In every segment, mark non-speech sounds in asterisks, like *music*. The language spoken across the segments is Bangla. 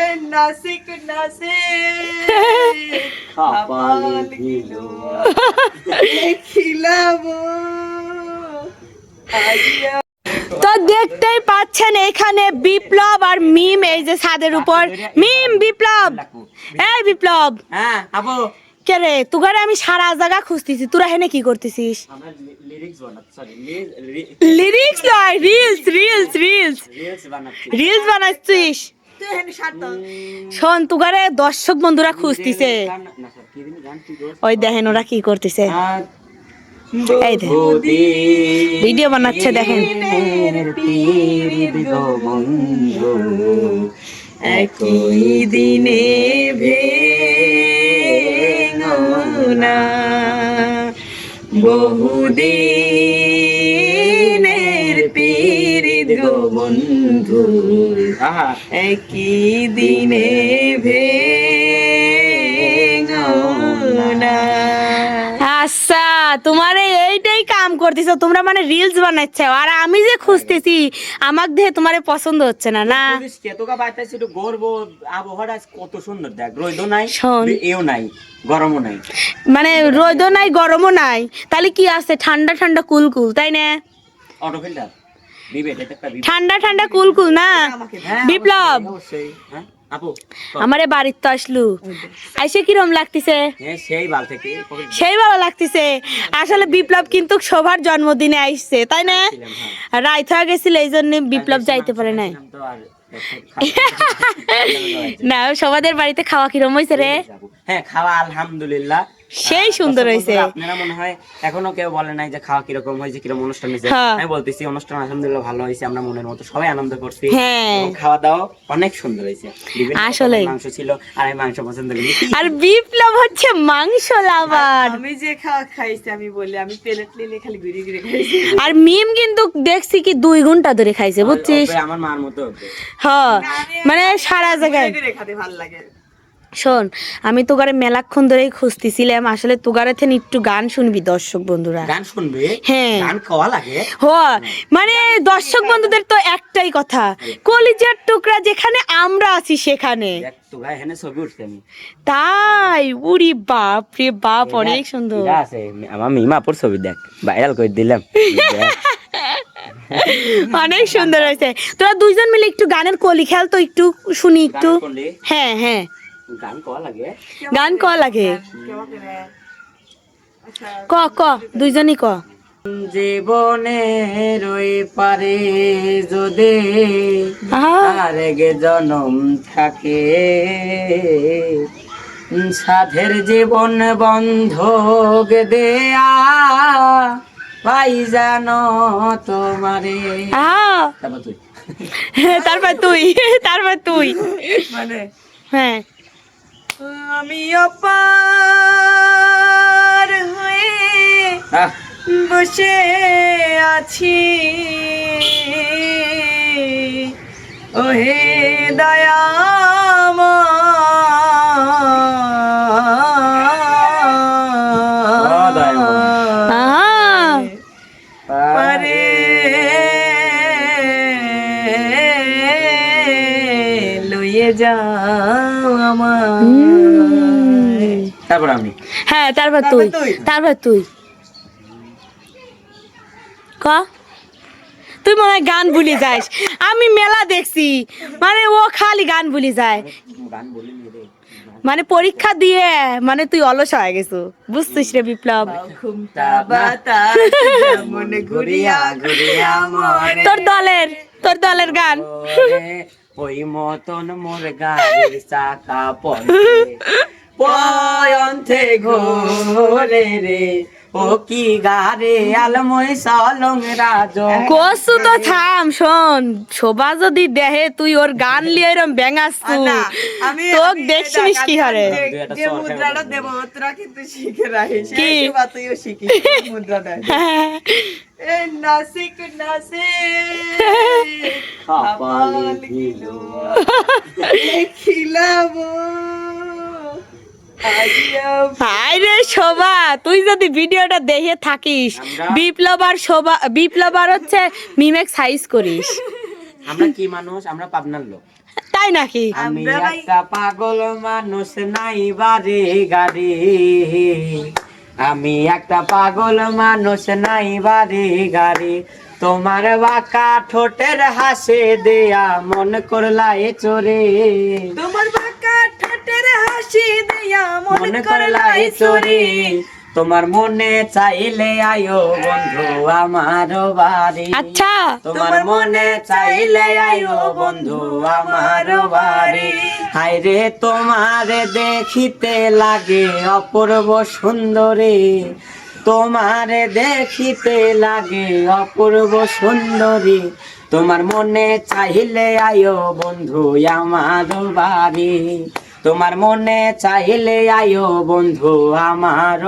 এ নাসিক নাসে কপালে দিলো খিলাবো আজিয়া তো দেখতেই পাচ্ছেন এখানে বিপ্লব আর মিম এই যে ছাদের উপর। মিম বিপ্লব। এই বিপ্লব। হ্যাঁ কে রে তুগারে আমি সারা জায়গা খুঁজতেছি তোরা হেনে কি করতেছিস? লিরিক্স নয় রিলস রিলস রিলস রিলস বানাচ্ছি। বানাচ্ছিস। শোন তুগারে দর্শক বন্ধুরা খুঁজতেছে। ওই দেখেন ওরা কি করতেছে। এই দেখেন। ভিডিও বানাচ্ছে দেখেন। একই দিনে ভেঙনা বন্ধু একই দিনে ভেঙনা। আচ্ছা তোমার এইটাই কাম করতেছো তোমরা মানে রিলস বানাচ্ছ আর আমি যে খুঁজতেছি আমাক দেখে তোমার পছন্দ হচ্ছে না না? একটু গর্ব আবহাওয়াটা আজ কত সুন্দর দেখ রোদও নাই এও নাই গরমও নাই। মানে রোদও নাই গরমও নাই তাহলে কি আছে ঠান্ডা ঠান্ডা কুল কুল তাই না? অটো ফিল্টার ঠান্ডা ঠান্ডা কুল কুল না? হ্যাঁ, বিপ্লব! হ্যাঁ। আমারে বাড়ির তো আসলু। আইসে কিরম লাগতেছে? হ্যাঁ সেই ভালো লাগতেছে। আসলে বিপ্লব কিন্তু সবার জন্মদিনে আইসছে তাই না। রাইত হয়ে গেছিল এই জন্য বিপ্লব যাইতে পারে নাই। *laughs* না সবাদের বাড়িতে খাওয়া কিরম হয়েছে রে? হ্যাঁ খাওয়া আলহামদুলিল্লাহ। সেই সুন্দর হয়েছে। আপনারা মনে হয় এখনও কেউ বলে নাই যে খাওয়া কীরকম হয়েছে কীরকম অনুষ্ঠান হয়েছে হ্যাঁ। আমি বলতেছি অনুষ্ঠান আলহামদুলিল্লাহ ভালো হয়েছে আমরা মনের মতো সবাই আনন্দ করছি হ্যাঁ। খাওয়া দাওয়া অনেক সুন্দর হয়েছে আসলেই। মাংস ছিল আর আমি মাংস পছন্দ করি আর বিপ্লব হচ্ছে মাংস লাভার আমি যে খাওয়া খাইছি আমি বলি আমি প্লেট নিলে খালি ঘুরে ঘুরে খাইছি আর মিম কিন্তু দেখছি কি দুই ঘণ্টা ধরে খাইছে বুঝছিস আমার মার মতো ওকে। হ মানে সারা জায়গায় ঘুরে ঘুরে খেতে ভালো লাগে শোন আমি তোগারে মেলাক্ষণ ধরেই খুঁজতেছিলাম আসলে তোগারে থেকে একটু গান শুনবি দর্শক বন্ধুরা। গান শুনবে? হ্যাঁ। গান খাওয়া লাগে? হ মানে দর্শক বন্ধুদের তো একটাই কথা কলিজার টুকরা যেখানে আমরা আছি সেখানে। তো ভাই এখানে ছবি উঠছে আমি। তাই? উরি বাপ রে বাপ অনেক সুন্দর। আমার মিমাপুর ছবি দেখ ভাইরাল করে দিলাম। *laughs* অনেক সুন্দর হয়েছে। তোরা দুইজন মিলে একটু গানের কলি খেল তো একটু শুনি একটু। হ্যাঁ হ্যাঁ। গান খাওয়া লাগে? গান ক লাগে। আচ্ছা ক ক দুইজনই ক। জীবনে রই পারে যদি আরেগে জনম থাকে। সাধের জীবন বন্ধ দেয়া ভাই জানো তোমারে। তারপর তুই। *laughs* তারপর তুই। *laughs* তারপর তুই। মানে হ্যাঁ আমি অপার হয়ে বসে আছি। ওহে দয়াম। পারে লইয়ে যাও আমার তারপর আমি হ্যাঁ তারপর তুই। তারপর তুই। ক? তুই মনে হয় গান ভুলে যাস। আমি মেলা দেখছি। মানে ও খালি গান ভুলে যায়। মানে পরীক্ষা দিয়ে মানে তুই অলস হয়ে গেছো। বুঝছিস রে বিপ্লব? *laughs* তোর দলের তোর দলের গান। ওরে, ওই মতন মোর গাড়ির চাকা পড়ে পয়ন্তে ঘোরে রে। ও কি গারে আলময় সালং রাজ। কসু তো থাম শোন শোভা যদি দেহে তুই ওর গান লিয়ে এরম ব্যাঙাসু না, আমি তোক দেখছিস কি হারে যে- মুদ্রাটা দেব তোরা কিন্তু শিখে রাখিস। কি? বা তুইও শিখিস মুদ্রা দেয়। এ নাসিক নাসে কপালে খিলাবো। আজিয়া হাই রে শোভা তুই যদি ভিডিওটা দেখে থাকিস আমরা- বিপ্লব আর শোভা বিপ্লব আর হচ্ছে মিমেক সাইজ করিস। আমরা কি মানুষ? আমরা পাবনার লোক। তাই নাকি? আমি একটা পাগল মানুষ নাই বারে গাড়ি। আমি একটা পাগল মানুষ নাই বারে গাড়ি। তোমার বাঁকা ঠোঁটের হাসে দেয়া মন করলা এ চোরে। তোমার দিয়া মন তোমার মনে চাইলে আয়ো বন্ধু আমার বাড়ি। আচ্ছা। তোমার মনে চাইলে আয়ো বন্ধু আমার বাড়ি। হাই রে তোমার দেখিতে লাগে অপূর্ব সুন্দরী। তোমার দেখিতে লাগে অপূর্ব সুন্দরী। তোমার মনে চাইলে আয়ো বন্ধু আমার বাড়ি। তোমার মনে চাইলে আয়ো বন্ধু আমার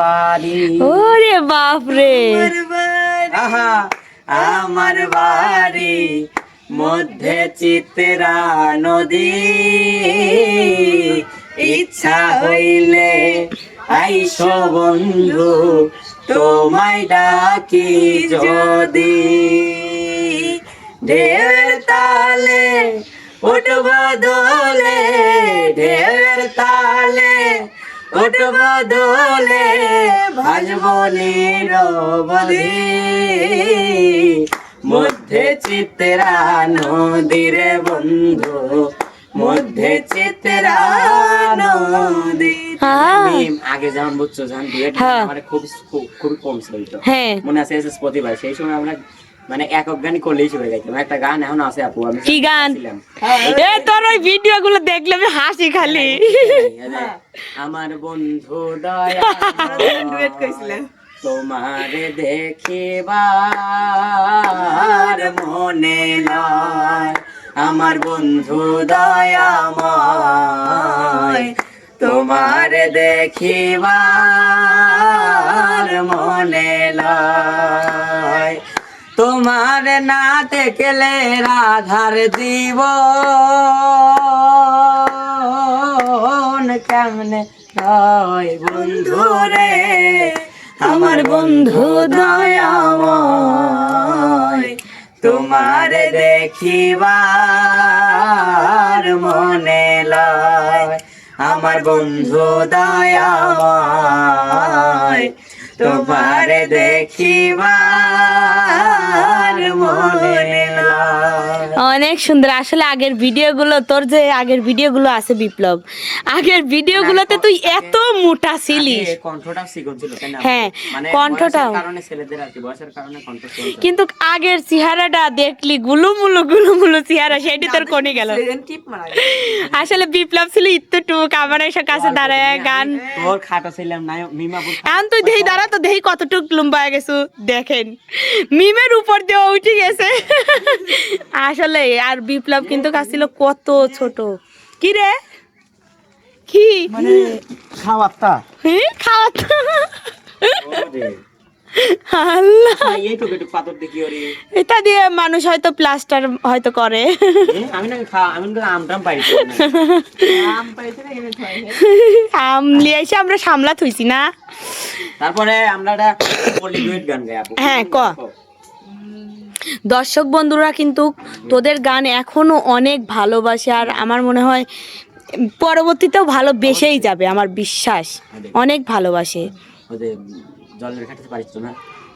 বাড়ি। ওরে বাপ রে আহা। আমার বাড়ি মধ্যে চিত্রা নদী। ইচ্ছা হইলে আইসো বন্ধু তোমায় ডাকি যদি। ঢের তালে উঠব দোলে ঢের তালে উঠব দোলে ভাজব নিরবধি মধ্যে চিত্রা নদীর বন্ধু মধ্যে চিত্রা নদী হ্যাঁ। আগে যেমন বুঝছ যখন হ্যাঁ। আমার খুব খুব কম ছিল হ্যাঁ মনে আছে স্পটিফাই সেই সময় আমরা মানে একক গানই করলেই চলে গাইতাম একটা গান এখন আছে আপু আমি কি গান? এ তোর ওই ভিডিও গুলো দেখলে আমি হাসি খালি। আমার বন্ধু দয়া ডুয়েট *laughs* তোমার দেখিবার মনে নয় আমার বন্ধু দয়াময় তোমার দেখিবার মনে লয়। তোমার না দেখলে রাধার জীব। কেমনে হয় বন্ধু রে? আমার বন্ধু দয়াময়, তোমার দেখিবার মনে লয়। আমার বন্ধু দয়াময় তোমার দেখিবার মনে অনেক সুন্দর। আসলে আগের ভিডিও গুলো তোর যে আগের ভিডিও গুলো আছে বিপ্লব আগের ভিডিও গুলোতে তুই এত মোটা ছিলি ছিল হ্যাঁ, মানে কণ্ঠটাও। বয়সের কারণে ছেলেদের আর বয়সের কারণে কণ্ঠ কিন্তু আগের চেহারাটা দেখলি গুলুমুলু গুলুমুলু চেহারা সেটি তোর কোনে গেল। আসলে বিপ্লব ছিল ইত্তটুক আমার এসে কাছে দাঁড়ায় গান তোর খাটো ছিলাম না মিমাপুর এখন তুই দাঁড়া তো দেখি কতটুক লম্বা হয়ে গেছু দেখেন। মিমের উপর দিয়ে উঠে গেছে। আসলে আর বিপ্লব কিন্তু কাছিল কত ছোট। কি রে? কি? মানে খাওয়াতা হ্যাঁ খাওয়া ওরে। এটা দিয়ে মানুষ হয়তো প্লাস্টার হয়তো করে। আমি না খা আমি না আমটাম পাই আম পাইছে না এনে থয় আম লিয়ে এসে আমরা সামলা থইছি না। তারপরে আমরা হ্যাঁ, ক। দর্শক বন্ধুরা কিন্তু তোদের গান এখনও অনেক ভালোবাসে আর আমার মনে হয় পরবর্তীতেও ভালোবেসেই যাবে আমার বিশ্বাস। অনেক ভালোবাসে। জলের ঘাটে পারিস না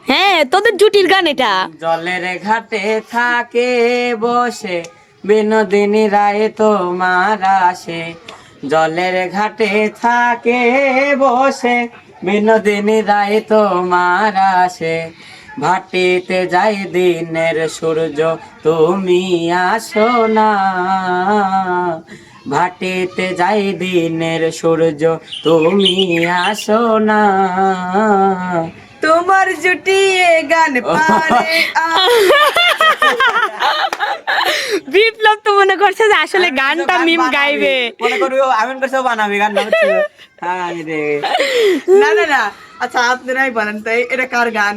হ্যাঁ তোদের জুটির গান এটা। জলের ঘাটে থাকে বসে বিনোদিনী রায় তোমার আসে। জলের ঘাটে থাকে বসে বিনোদিনী রায় তোমার আসে। ভাটিতে যাই দিনের সূর্য তুমি আসো না। ভাটিতে যাই দিনের সূর্য তুমি আসো না। তোমার জুটিয়ে গান *laughs* পারে। বিপ্লব তো মনে করছে যে আসলে গানটা মিম গাইবে। মনে করবি ও আমিন করছে বানাবি গান হচ্ছে হাই রে। না না না। আচ্ছা আপনারাই বলেন তাই এটা কার গান?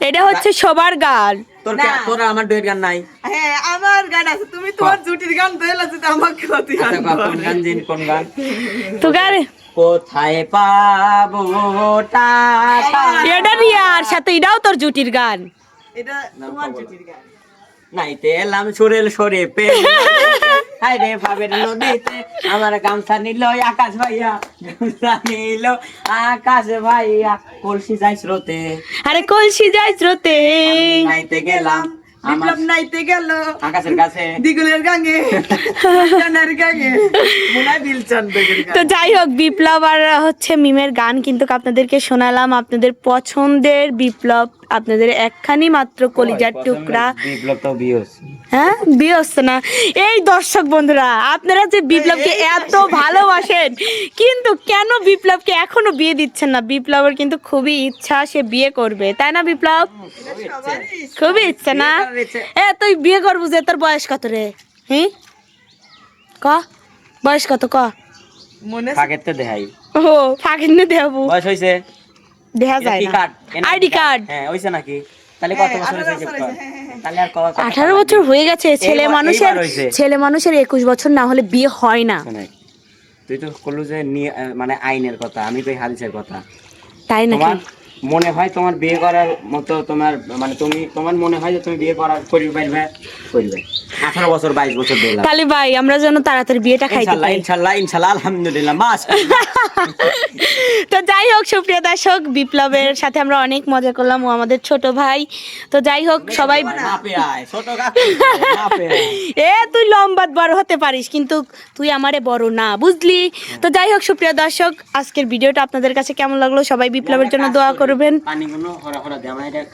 এটা হচ্ছে সবার গান। তোর। তোর আমার ডুয়েট গান নাই। হ্যাঁ আমার গান আছে। তুমি তোমার জুটির গান ধরে যদি আমাকে ক্ষতি আচ্ছা কা- কোন গান জিন কোন গান? তো গান। কোথায় পাবো টাকা? এটা রিয়ার সাথে এটাও তোর জুটির গান। এটা তোমার জুটির গান। নাইতে এলাম সুরেল সরে পে হাই রে ভাবের নদীতে আমার গামছা নিল আকাশ ভাইয়া গামছা নিল আকাশ ভাইয়া কলসি যাই স্রোতে। আরে কলসি যাই স্রোতে। নাইতে গেলাম বিপ্লব নাইতে গেল। আকাশের কাছে। দিগুলের গাঙে জানার গাঙে। তো যাই হোক বিপ্লব আর হচ্ছে মিমের গান কিন্তু আপনাদেরকে শোনালাম। আপনাদের পছন্দের বিপ্লব আপনাদের একখানি মাত্র কলিজার টুকরা। বিপ্লব তো বিয়ে হ্যাঁ? বিয়ে হচ্ছে না। এই দর্শক বন্ধুরা আপনারা যে বিপ্লবকে এত ভালোবাসেন কিন্তু কেন বিপ্লবকে এখনও বিয়ে দিচ্ছেন না? বিপ্লবের কিন্তু খুবই ইচ্ছা সে বিয়ে করবে। তাই না বিপ্লব? খুবই ইচ্ছা না? এ তুই বিয়ে করব যে তোর বয়স কত রে? হুম? ক? বয়স কত ক? মনে ফাঁকের তো দেখাই। ও ফাঁকিন দেবো বয়স হয়েছে দেখা যায় না। আইডি কার্ড হ্যাঁ হয়েছে নাকি? তাহলে কত হ্যাঁ, বছর হয়েছে 18 বছর হিসেব কর। হয়েছে। তাহলে আর কবার কথা আঠারো বছর হয়ে গেছে ছেলে মানুষের ছেলে মানুষের একুশ বছর না হলে বিয়ে হয় না তুই তো করল যে নি- মানে আইনের কথা আমি তো হাদিসের কথা তাই নাকি তোমার মনে হয় তোমার বিয়ে করার মতো তোমার মানে তুমি তোমার মনে হয় যে তুমি বিয়ে করার করবে পারবে করবে আঠারো বছর বাইশ বছর দিলাম তাহলে ভাই আমরা যেন তাড়াতাড়ি বিয়েটা খাইতে ইনশাল্লাহ ইনশাল্লাহ ইনশাল্লাহ আলহামদুলিল্লাহ মাস। *laughs* তো যাই হোক সুপ্রিয় দর্শক বিপ্লবের সাথে আমরা অনেক মজা করলাম ও আমাদের ছোট ভাই। তো যাই হোক সবাই। *laughs* এ তুই লম্বাত বড় হতে পারিস কিন্তু তুই আমারে বড় না বুঝলি? তো যাই হোক সুপ্রিয় দর্শক আজকের ভিডিওটা আপনাদের কাছে কেমন লাগল? সবাই বিপ্লবের জন্য দোয়া করবেন।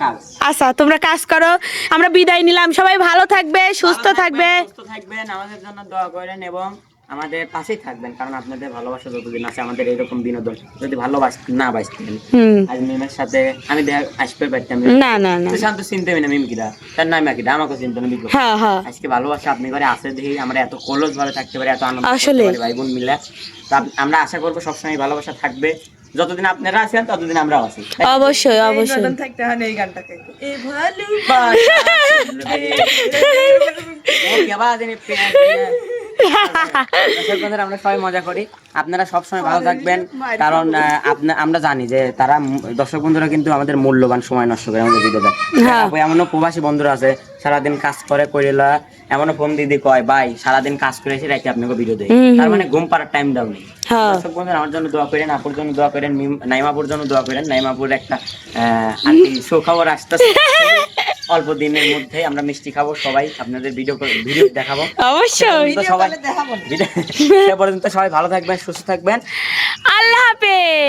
কাজ। আচ্ছা তোমরা কাজ করো। আমরা বিদায় নিলাম। সবাই ভালো থাকবে সুস্থ থাকবে। সুস্থ থাকবেন। আমাদের জন্য দোয়া করেন এবং আমাদের পাশেই থাকবেন কারণ আপনাদের ভালোবাসা যতদিন আছে আমাদের এরকম বিনোদন যদি ভালোবাস না বাসতেন হুম। আজ মিমের সাথে আমি আসতে পারতাম। না না না। শান্ত চিনতে না মিম কিরা। তার নাম কিরা আমাকে চিনতে না বিপ্লব হ্যাঁ হ্যাঁ। আজকে ভালোবাসা আপনি ঘরে আসে দেখি আমরা এত কলস ভাবে থাকতে পারি এত আনন্দ আসলে। ভাই বোন মিলে। তো আমরা আশা করব সবসময় ভালোবাসা থাকবে। যতদিন আপনারা আছেন ততদিন আমরাও আছি। অবশ্যই অবশ্যই। নতুন থাকতে হয় এই গানটাকে এ ভালো *laughs* *laughs* আমরা সবাই মজা করি। আপনারা সবসময় ভালো থাকবেন কারণ আমরা জানি যে তারা দর্শক বন্ধুরা কিন্তু আমাদের মূল্যবান সময় নষ্ট করে আমাদের হ্যাঁ। এমনও প্রবাসী বন্ধুরা আছে সারাদিন কাজ করে করিলা এমনও ফোন দিদি কয় ভাই সারাদিন কাজ করে এসে রাখি আপনাকে ভিডিও দেয় তার মানে ঘুম পাড়ার টাইম দাও নেই। হ্যাঁ। দর্শক বন্ধুরা আমার জন্য দোয়া করেন আপুর জন্য দোয়া করেন নাইমাপুর জন্য দোয়া করেন নাইমাপুর একটা আহ, আর কি সুখবর আসতেছে *laughs* অল্প দিনের মধ্যে আমরা মিষ্টি খাব সবাই আপনাদের ভিডিও ভিডিও দেখাবো। অবশ্যই। সবাই দেখাবো। সে পর্যন্ত সবাই ভালো থাকবেন সুস্থ থাকবেন। আল্লাহ হাফেজ।